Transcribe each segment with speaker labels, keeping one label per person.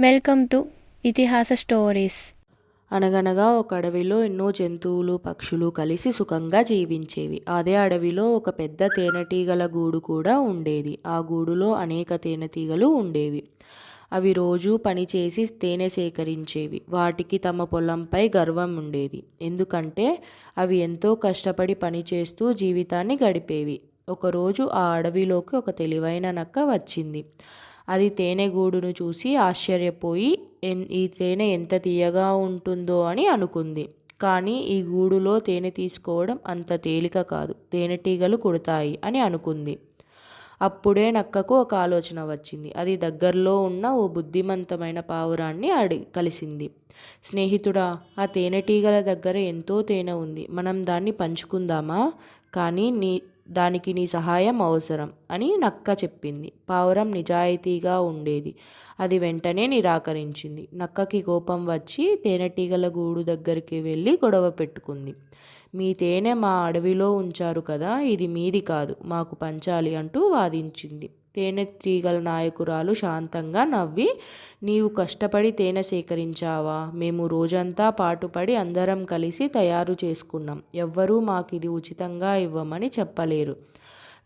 Speaker 1: Welcome to ఇతిహాస stories
Speaker 2: అనగనగా ఒక అడవిలో ఎన్నో జంతువులు పక్షులు కలిసి సుఖంగా జీవించేవి. అదే అడవిలో ఒక పెద్ద తేనెటీగల గూడు కూడా ఉండేది. ఆ గూడులో అనేక తేనెటీగలు ఉండేవి. అవి రోజూ పనిచేసి తేనె సేకరించేవి. వాటికి తమ పొలంపై గర్వం ఉండేది. ఎందుకంటే అవి ఎంతో కష్టపడి పనిచేస్తూ జీవితాన్ని గడిపేవి. ఒకరోజు ఆ అడవిలోకి ఒక తెలివైన నక్క వచ్చింది. అది తేనె గూడును చూసి ఆశ్చర్యపోయి ఈ తేనె ఎంత తీయగా ఉంటుందో అని అనుకుంది. కానీ ఈ గూడులో తేనె తీసుకోవడం అంత తేలిక కాదు. తేనెటీగలు కుడతాయి అని అనుకుంది. అప్పుడే నక్కకు ఒక ఆలోచన వచ్చింది. అది దగ్గరలో ఉన్న ఓ బుద్ధిమంతమైన పావురాన్ని అడి కలిసింది. స్నేహితుడా ఆ తేనెటీగల దగ్గర ఎంతో తేనె ఉంది. మనం దాన్ని పంచుకుందామా? కానీ నీ దానికి నీ సహాయం అవసరం అని నక్క చెప్పింది. పావురం నిజాయితీగా ఉండేది. అది వెంటనే నిరాకరించింది. నక్కకి కోపం వచ్చి తేనెటీగల గూడు దగ్గరికి వెళ్ళి గొడవ పెట్టుకుంది. మీ తేనె మా అడవిలో ఉంచారు కదా ఇది మీది కాదు మాకు పంచాలి అంటూ వాదించింది. తేనె తీగల నాయకురాలు శాంతంగా నవ్వి నీవు కష్టపడి తేనె సేకరించావా? మేము రోజంతా పాటుపడి అందరం కలిసి తయారు చేసుకున్నాం. ఎవ్వరూ మాకు ఇది ఉచితంగా ఇవ్వమని చెప్పలేరు.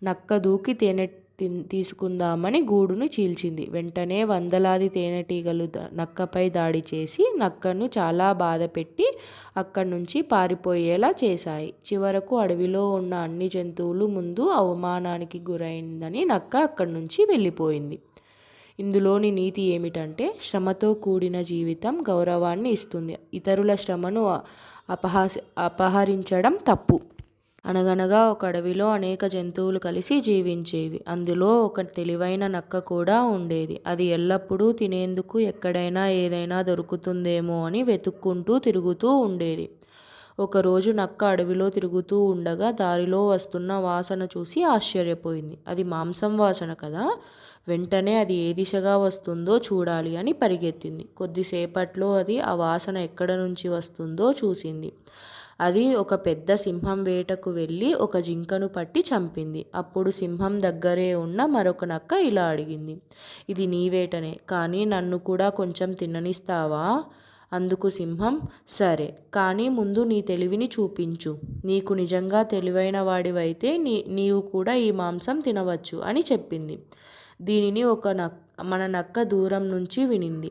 Speaker 2: నక్క దూకి తేనె తీసుకుందామని గూడును చీల్చింది. వెంటనే వందలాది తేనెటీగలు నక్కపై దాడి చేసి నక్కను చాలా బాధ పెట్టి అక్కడి నుంచి పారిపోయేలా చేశాయి. చివరకు అడవిలో ఉన్న అన్ని జంతువులు ముందు అవమానానికి గురైందని నక్క అక్కడి నుంచి వెళ్ళిపోయింది. ఇందులోని నీతి ఏమిటంటే శ్రమతో కూడిన జీవితం గౌరవాన్ని ఇస్తుంది. ఇతరుల శ్రమను అపహాస అపహరించడం తప్పు. అనగనగా ఒక అడవిలో అనేక జంతువులు కలిసి జీవించేవి. అందులో ఒక తెలివైన నక్క కూడా ఉండేది. అది ఎల్లప్పుడూ తినేందుకు ఎక్కడైనా ఏదైనా దొరుకుతుందేమో అని వెతుక్కుంటూ తిరుగుతూ ఉండేది. ఒకరోజు నక్క అడవిలో తిరుగుతూ ఉండగా దారిలో వస్తున్న వాసన చూసి ఆశ్చర్యపోయింది. అది మాంసం వాసన కదా? వెంటనే అది ఏ దిశగా వస్తుందో చూడాలి అని పరిగెత్తింది. కొద్దిసేపట్లో అది ఆ వాసన ఎక్కడ నుంచి వస్తుందో చూసింది. అది ఒక పెద్ద సింహం వేటకు వెళ్ళి ఒక జింకను పట్టి చంపింది. అప్పుడు సింహం దగ్గరే ఉన్న మరొక నక్క ఇలా అడిగింది ఇది నీ వేటనే కానీ నన్ను కూడా కొంచెం తిననిస్తావా? అందుకు సింహం సరే కానీ ముందు నీ తెలివిని చూపించు. నీకు నిజంగా తెలివైన వాడివైతే నీ నీవు కూడా ఈ మాంసం తినవచ్చు అని చెప్పింది. దీనిని ఒక నక్ మన నక్క దూరం నుంచి వినింది.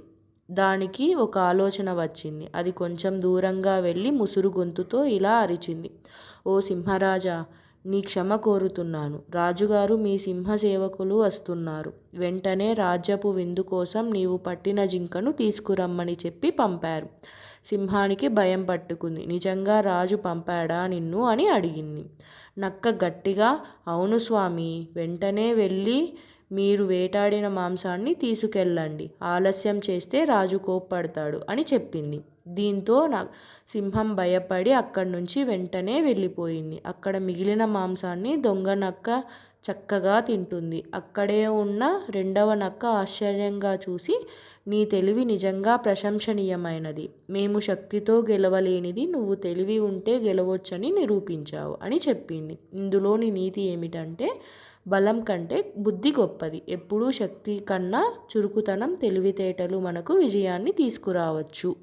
Speaker 2: దానికి ఒక ఆలోచన వచ్చింది. అది కొంచెం దూరంగా వెళ్ళి ముసురు గొంతుతో ఇలా అరిచింది. ఓ సింహరాజా నీ క్షమ కోరుతున్నాను. రాజుగారు మీ సింహ సేవకులు వస్తున్నారు. వెంటనే రాజ్యపు విందు కోసం నీవు పట్టిన జింకను తీసుకురమ్మని చెప్పి పంపారు. సింహానికి భయం పట్టుకుంది. నిజంగా రాజు పంపాడా నిన్ను? అని అడిగింది. నక్క గట్టిగా అవును స్వామి. వెంటనే వెళ్ళి మీరు వేటాడిన మాంసాన్ని తీసుకెళ్ళండి. ఆలస్యం చేస్తే రాజు కోప్పడతాడు అని చెప్పింది. దీంతో నా సింహం భయపడి అక్కడి నుంచి వెంటనే వెళ్ళిపోయింది. అక్కడ మిగిలిన మాంసాన్ని దొంగ నక్క చక్కగా తింటుంది. అక్కడే ఉన్న రెండవ నక్క ఆశ్చర్యంగా చూసి నీ తెలివి నిజంగా ప్రశంసనీయమైనది. మేము శక్తితో గెలవలేనిది నువ్వు తెలివి ఉంటే గెలవచ్చని నిరూపించావు అని చెప్పింది. ఇందులోని నీతి ఏమిటంటే బలం కంటే బుద్ధి గొప్పది. ఎప్పుడూ శక్తి కన్నా చురుకుతనం తెలివితేటలు మనకు విజయాన్ని తీసుకురావచ్చు.